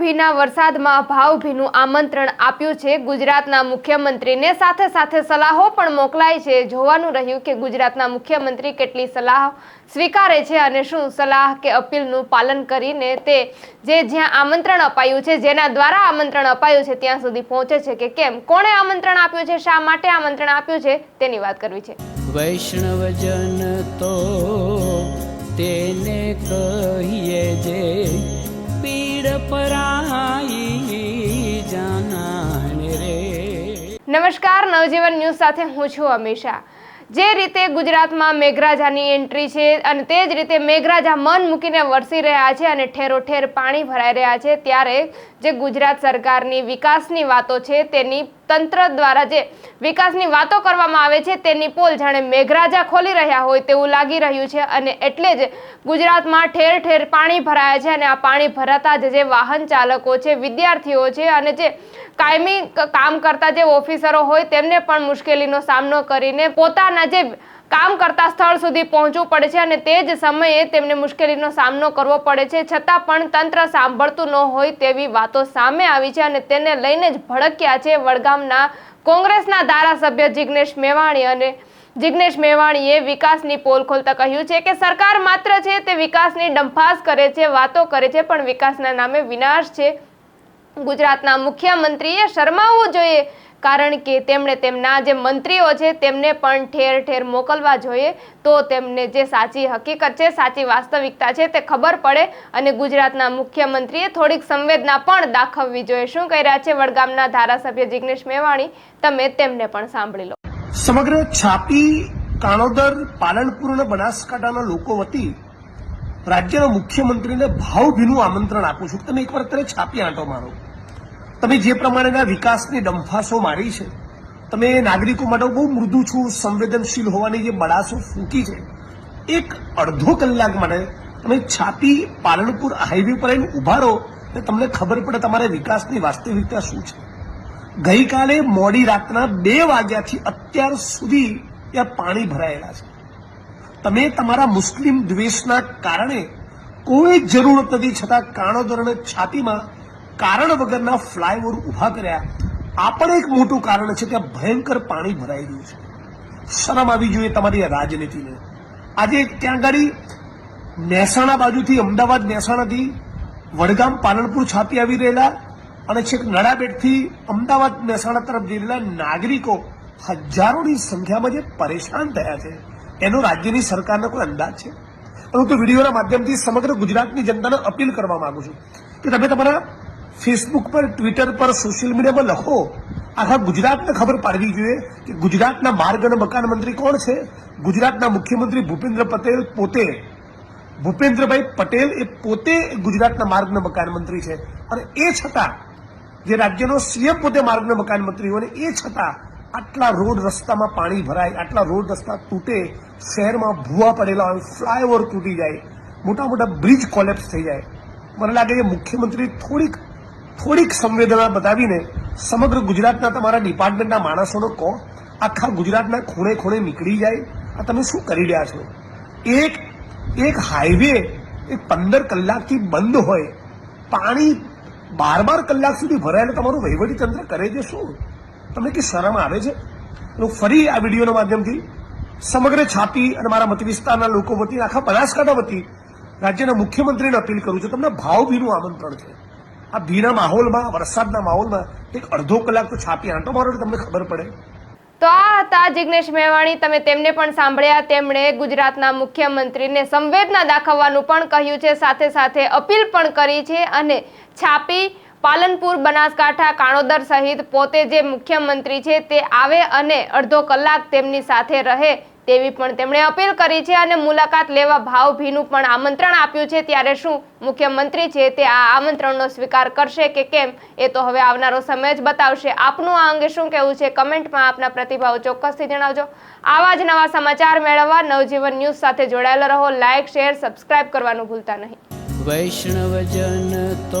ભાવભીના વરસાદમાં ભાવભીનું આમંત્રણ આપ્યું છે. ગુજરાતના મુખ્યમંત્રીને સાથે સાથે સલાહો પણ મોકલાય છે. જોવાનું રહ્યું કે ગુજરાતના મુખ્યમંત્રી કેટલી સલાહ સ્વીકારે છે અને શું સલાહ કે અપીલનું પાલન કરીને તે જે જ્યાં આમંત્રણ અપાયું છે, જેના દ્વારા આમંત્રણ અપાયું છે, ત્યાં સુધી પહોંચે છે કે કેમ? કોણે આમંત્રણ આપ્યું છે? શા માટે આમંત્રણ આપ્યું છે? તેની વાત કરવી છે. વૈષ્ણવજન તો તેને કહીએ જે નમસ્કાર, નવજીવન ન્યૂઝ સાથે હું છું અમીષા. જે રીતે ગુજરાતમાં મેઘરાજાની એન્ટ્રી છે અને તે જ રીતે મેઘરાજા મન મૂકીને વરસી રહ્યા છે અને ઠેરો ઠેર પાણી ભરાઈ રહ્યા છે, ત્યારે જે ગુજરાત સરકારની વિકાસની વાતો છે તેની તંત્ર દ્વારા જે વિકાસની વાતો કરવામાં આવે છે, તેની પોલ જાણે મેઘરાજા ખોલી રહ્યા હોય તેવું લાગી રહ્યું છે અને એટલે જ ગુજરાતમાં ઠેર ઠેર પાણી ભરાયા છે અને આ પાણી ભરાતા જ જે વાહન ચાલકો છે, વિદ્યાર્થીઓ છે અને જે કાયમી કામ કરતા જે ઓફિસરો હોય તેમને પણ મુશ્કેલીનો સામનો કરીને પોતાના જે કામ કરતા સ્થળ સુધી પહોંચવું પડે છે અને તે જ સમયે તેમને મુશ્કેલીનો સામનો કરવો પડે છે. છતાં પણ તંત્ર સાંભળતું ન હોય તેવી વાતો સામે આવી છે અને તેને લઈને જ ભડક્યા છે વડગામના કોંગ્રેસના ધારાસભ્ય જિગ્નેશ મેવાણી અને જિગ્નેશ મેવાણીએ વિકાસની પોલ ખોલતા કહ્યું છે કે સરકાર માત્ર છે તે વિકાસની ડંફાસ કરે છે, વાતો કરે છે, પણ વિકાસના નામે વિનાશ છે. ગુજરાતના મુખ્યમંત્રીએ શરમાવવું જોઈએ, કારણ કે તેમણે તેમના જે મંત્રીઓ છે તેમને પણ ઠેર ઠેર મોકલવા જોઈએ. તો તેમને જે સાચી હકીકત છે, સાચી વાસ્તવિકતા છે તે ખબર પડે અને ગુજરાતના મુખ્યમંત્રીએ થોડીક સંવેદના પણ દાખવવી જોઈએ. શું કહી રહ્યા છે વડગામના ધારાસભ્ય જિગ્નેશ મેવાણી? તમે તેમને પણ સાંભળી લો. સમગ્ર છાપી, કાણોદર, પાલનપુર અને બનાસકાંઠાના લોકો વતી રાજ્યના મુખ્યમંત્રીને ભાવભીનું આમંત્રણ આપું છું તમે એકવાર અત્યારે છાપી આંટો મારો. તમે જે પ્રમાણેના વિકાસની ડંફાસો મારી છે, તમે નાગરિકો માટે બહુ મૃદુ છું, સંવેદનશીલ હોવાની જે બડાસો ફૂંકી છે, એક અડધો કલાક માટે તમે છાપી પાલનપુર હાઈવે પર આવીને ઊભા રહો એટલે તમને ખબર પડે તમારે વિકાસની વાસ્તવિકતા શું છે. ગઈકાલે મોડી રાતના બે વાગ્યાથી અત્યાર સુધી ત્યાં પાણી ભરાયેલા છે. તમે તમારા મુસ્લિમ દ્વેષના કારણે કોઈ જરૂર નથી છતાં કાણોદર છાતીમાં કારણ વગરના ફ્લાયઓવર ઊભા કર્યા. આ પણ એક મોટું કારણ છે ત્યાં ભયંકર પાણી ભરાઈ ગયું છે. શરમ આવી જોઈએ તમારી રાજનીતિને. આજે ત્યાં ગાડી મહેસાણા બાજુથી અમદાવાદ મહેસાણાથી વડગામ પાલનપુર છાપી આવી રહેલા અને છેક નડાબેટથી અમદાવાદ મહેસાણા તરફ જઈ રહેલા નાગરિકો હજારોની સંખ્યામાં જે પરેશાન થયા છે. એનો રાજ્યની સરકારનો કોઈ અંદાજ છે? હું તો વિડીયોના માધ્યમથી સમગ્ર ગુજરાતની જનતાને અપીલ કરવા માંગુ છું કે તમે તમારા ફેસબુક પર ટ્વિટર પર સોશિયલ મીડિયામાં લખો. આખા ગુજરાતને ખબર પાડવી જોઈએ કે ગુજરાતના માર્ગ અને મકાન મંત્રી કોણ છે? ગુજરાતના મુખ્યમંત્રી ભૂપેન્દ્ર પટેલ પોતે. ભૂપેન્દ્રભાઈ પટેલ એ પોતે ગુજરાતના માર્ગના મકાન મંત્રી છે. અને એ છતાં જે રાજ્યનો સીએમ પોતે માર્ગના મકાન મંત્રી હોય, એ છતાં આટલા રોડ રસ્તામાં પાણી ભરાય, આટલા રોડ રસ્તા તૂટે, શહેરમાં ભૂવા પડેલા હોય, ફ્લાયઓવર તૂટી જાય મોટા મોટા બ્રિજ કોલેપ્સ થઈ જાય. મને લાગે છે મુખ્યમંત્રી થોડીક થોડીક સંવેદના બતાવીને સમગ્ર ગુજરાતના તમારા ડિપાર્ટમેન્ટના માણસોનો કહો, આખા ગુજરાતના ખૂણે ખૂણે નીકળી જાય. આ તમે શું કરી રહ્યા છો? એક એક હાઈવે એ પંદર કલાકથી બંધ હોય. પાણી બાર બાર કલાક સુધી ભરાયેલું તમારું વહીવટી તંત્ર કરે છે શું? તમને કે શરમ આવે છે? હું ફરી આ વિડીયોના માધ્યમથી સમગ્ર છાપી અને મારા મત વિસ્તારના લોકો વતી આખા બનાસકાંઠા વતી રાજ્યના મુખ્યમંત્રીને અપીલ કરું છું. તમને ભાવભીનું આમંત્રણ છે. આ ભીના માહોલમાં, વરસાદના માહોલમાં એક અડધો કલાક તો છાપી આંટો મારો તમને ખબર પડે. તો આ હતા જિગ્નેશ મેવાણી. તમે તેમને પણ સાંભળ્યા. તેમણે ગુજરાતના મુખ્યમંત્રીને સંવેદના દાખવવાનું પણ કહ્યું છે. સાથે સાથે અપીલ પણ કરી છે અને છાપી પાલનપુર, બનાસકાંઠા, કાણોદર સહિત પોતે જે મુખ્યમંત્રી છે તે આવે અને અડધો કલાક તેમની સાથે રહે તેવી પણ તેમણે અપીલ કરી છે અને મુલાકાત લેવા ભાવભીનું પણ આમંત્રણ આપ્યું છે. ત્યારે શું મુખ્યમંત્રી છે તે આ આમંત્રણનો સ્વીકાર કરશે કે કેમ એ તો હવે આવનારો સમય જ બતાવશે. આપનું આ અંગે શું કહેવું છે કમેન્ટમાં આપના પ્રતિભાવો ચોક્કસથી જણાવજો. આવા જ નવા સમાચાર મેળવવા નવજીવન ન્યૂઝ સાથે જોડાયેલા રહો. લાઇક શેર, સબસ્ક્રાઇબ કરવાનું ભૂલતા નહીં. વૈષ્ણવજન તો